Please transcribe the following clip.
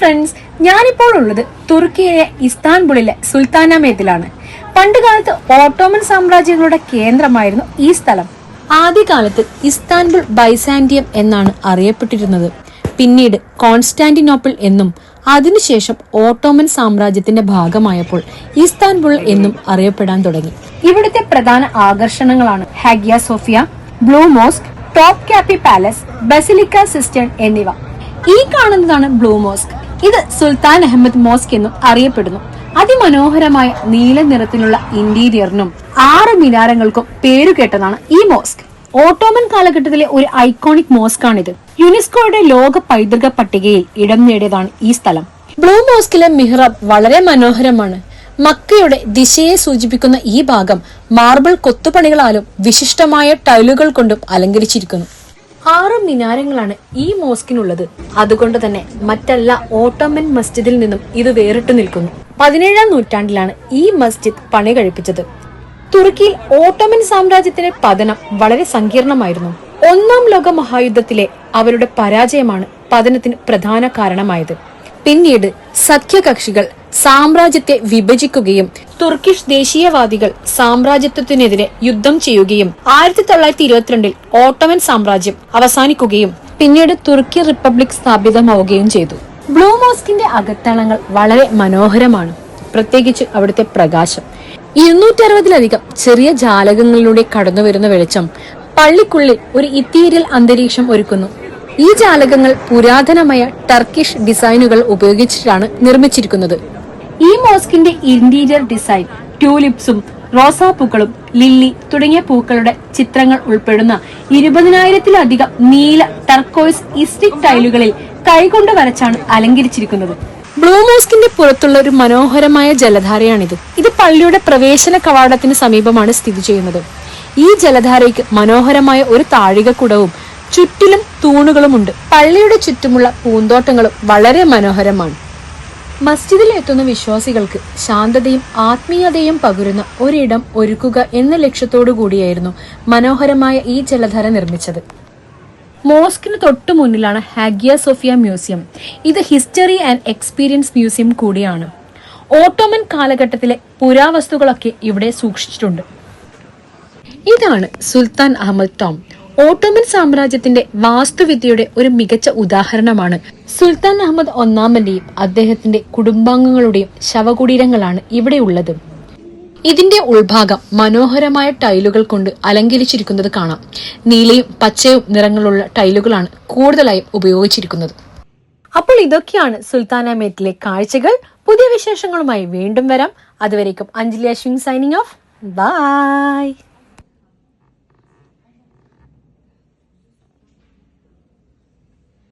Friends ഞാനിപ്പോൾ ഉള്ളത് തുർക്കിയിലെ ഇസ്താൻബുളിലെ സുൽത്താനാമേത്തിലാണ് പണ്ടുകാലത്ത് ഓട്ടോമൻ സാമ്രാജ്യങ്ങളുടെ കേന്ദ്രമായിരുന്നു ഈ സ്ഥലം. ആദ്യകാലത്ത് ഇസ്താൻബുൾ ബൈസാൻഡിയം എന്നാണ് അറിയപ്പെട്ടിരുന്നത്. പിന്നീട് കോൺസ്റ്റാന്റിനോപ്പിൾ എന്നും അതിനുശേഷം ഓട്ടോമൻ സാമ്രാജ്യത്തിന്റെ ഭാഗമായപ്പോൾ ഇസ്താൻബുൾ എന്നും അറിയപ്പെടാൻ തുടങ്ങി. ഇവിടുത്തെ പ്രധാന ആകർഷണങ്ങളാണ് Hagia Sophia blue mosque Topkapi palace basilica cistern എന്നിവ. ഈ കാണുന്നതാണ് ബ്ലൂ മോസ്ക്. ഇത് സുൽത്താൻ അഹമ്മദ് മോസ്ക് എന്നും അറിയപ്പെടുന്നു. അതിമനോഹരമായ നീല നിറത്തിലുള്ള ഇന്റീരിയറിനും ആറ് മിനാരങ്ങൾക്കും പേരുകേട്ടതാണ് ഈ മോസ്ക്. ഓട്ടോമൻ കാലഘട്ടത്തിലെ ഒരു ഐക്കോണിക് മോസ്ക് ആണിത് യുനെസ്കോയുടെ ലോക പൈതൃക പട്ടികയിൽ ഇടം നേടിയതാണ് ഈ സ്ഥലം. ബ്ലൂ മോസ്കിലെ മിഹ്റബ് വളരെ മനോഹരമാണ്. മക്കയുടെ ദിശയെ സൂചിപ്പിക്കുന്ന ഈ ഭാഗം മാർബിൾ കൊത്തുപണികളാലും വിശിഷ്ടമായ ടൈലുകൾ കൊണ്ടും അലങ്കരിച്ചിരിക്കുന്നു. ആറ് മിനാരങ്ങളാണ് ഈ മോസ്കിനുള്ളത്. അതുകൊണ്ട് തന്നെ മറ്റെല്ലാ ഓട്ടോമൻ മസ്ജിദിൽ നിന്നും ഇത് വേറിട്ട് നിൽക്കുന്നു. പതിനേഴാം നൂറ്റാണ്ടിലാണ് ഈ മസ്ജിദ് പണി കഴിപ്പിച്ചത്. തുർക്കിയിൽ ഓട്ടോമൻ സാമ്രാജ്യത്തിന്റെ പതനം വളരെ സങ്കീർണമായിരുന്നു. ഒന്നാം ലോക മഹായുദ്ധത്തിലെ അവരുടെ പരാജയമാണ് പതനത്തിന് പ്രധാന കാരണമായത്. പിന്നീട് സഖ്യകക്ഷികൾ സാമ്രാജ്യത്തെ വിഭജിക്കുകയും തുർക്കിഷ് ദേശീയവാദികൾ സാമ്രാജ്യത്വത്തിനെതിരെ യുദ്ധം ചെയ്യുകയും ആയിരത്തി തൊള്ളായിരത്തി ഇരുപത്തിരണ്ടിൽ ഓട്ടോമൻ സാമ്രാജ്യം അവസാനിക്കുകയും പിന്നീട് തുർക്കി റിപ്പബ്ലിക് സ്ഥാപിതമാവുകയും ചെയ്തു. ബ്ലൂ മോസ്കിന്റെ അകത്തളങ്ങൾ വളരെ മനോഹരമാണ്. പ്രത്യേകിച്ച് അവിടുത്തെ പ്രകാശം. ഇരുന്നൂറ്റി അറുപതിലധികം ചെറിയ ജാലകങ്ങളിലൂടെ കടന്നു വരുന്ന വെളിച്ചം പള്ളിക്കുള്ളിൽ ഒരു ഇത്തീരിയൽ അന്തരീക്ഷം ഒരുക്കുന്നു. ഈ ജാലകങ്ങൾ പുരാതനമായ ടർക്കിഷ് ഡിസൈനുകൾ ഉപയോഗിച്ചിട്ടാണ് നിർമ്മിച്ചിരിക്കുന്നത്. ഈ മോസ്കിന്റെ ഇന്റീരിയർ ഡിസൈൻ ട്യൂലിപ്സും റോസാപ്പൂക്കളും ലില്ലി തുടങ്ങിയ പൂക്കളുടെ ചിത്രങ്ങൾ ഉൾപ്പെടുന്ന ഇരുപതിനായിരത്തിലധികം നീല ടർക്കോയ്സ് ഇസ്റ്റിക് ടൈലുകളിൽ കൈകൊണ്ട് വരച്ചാണ് അലങ്കരിച്ചിരിക്കുന്നത്. ബ്ലൂ മോസ്കിന്റെ പുറത്തുള്ള ഒരു മനോഹരമായ ജലധാരയാണിത്. ഇത് പള്ളിയുടെ പ്രവേശന കവാടത്തിന് സമീപമാണ് സ്ഥിതി ചെയ്യുന്നത്. ഈ ജലധാരയ്ക്ക് മനോഹരമായ ഒരു താഴികക്കുടവും ചുറ്റിലും തൂണുകളുമുണ്ട്. പള്ളിയുടെ ചുറ്റുമുള്ള പൂന്തോട്ടങ്ങളും വളരെ മനോഹരമാണ്. മസ്ജിദിൽ എത്തുന്ന വിശ്വാസികൾക്ക് ശാന്തതയും ആത്മീയതയും പകരുന്ന ഒരിടം ഒരുക്കുക എന്ന ലക്ഷ്യത്തോടു കൂടിയായിരുന്നു മനോഹരമായ ഈ ജലധാര നിർമ്മിച്ചത്. മോസ്കിന് തൊട്ടു മുന്നിലാണ് ഹാഗിയ സോഫിയ മ്യൂസിയം. ഇത് ഹിസ്റ്ററി ആൻഡ് എക്സ്പീരിയൻസ് മ്യൂസിയം കൂടിയാണ്. ഓട്ടോമൻ കാലഘട്ടത്തിലെ പുരാവസ്തുക്കളൊക്കെ ഇവിടെ സൂക്ഷിച്ചിട്ടുണ്ട്. ഇതാണ് സുൽത്താൻ അഹമ്മദ് ടോം. ഓട്ടോമൻ സാമ്രാജ്യത്തിന്റെ വാസ്തുവിദ്യയുടെ ഒരു മികച്ച ഉദാഹരണമാണ്. സുൽത്താൻ അഹമ്മദ് ഒന്നാമന്റെയും അദ്ദേഹത്തിന്റെ കുടുംബാംഗങ്ങളുടെയും ശവകുടീരങ്ങളാണ് ഇവിടെയുള്ളത് ഇതിന്റെ ഉൾഭാഗം മനോഹരമായ ടൈലുകൾ കൊണ്ട് അലങ്കരിച്ചിരിക്കുന്നത് കാണാം. നീലയും പച്ചയും നിറങ്ങളുള്ള ടൈലുകളാണ് കൂടുതലായും ഉപയോഗിച്ചിരിക്കുന്നത്. അപ്പോൾ ഇതൊക്കെയാണ് സുൽത്താനാമേറ്റിലെ കാഴ്ചകൾ. പുതിയ വിശേഷങ്ങളുമായി വീണ്ടും വരാം. അതുവരേക്കും Anjali Ashwin signing off. Bye.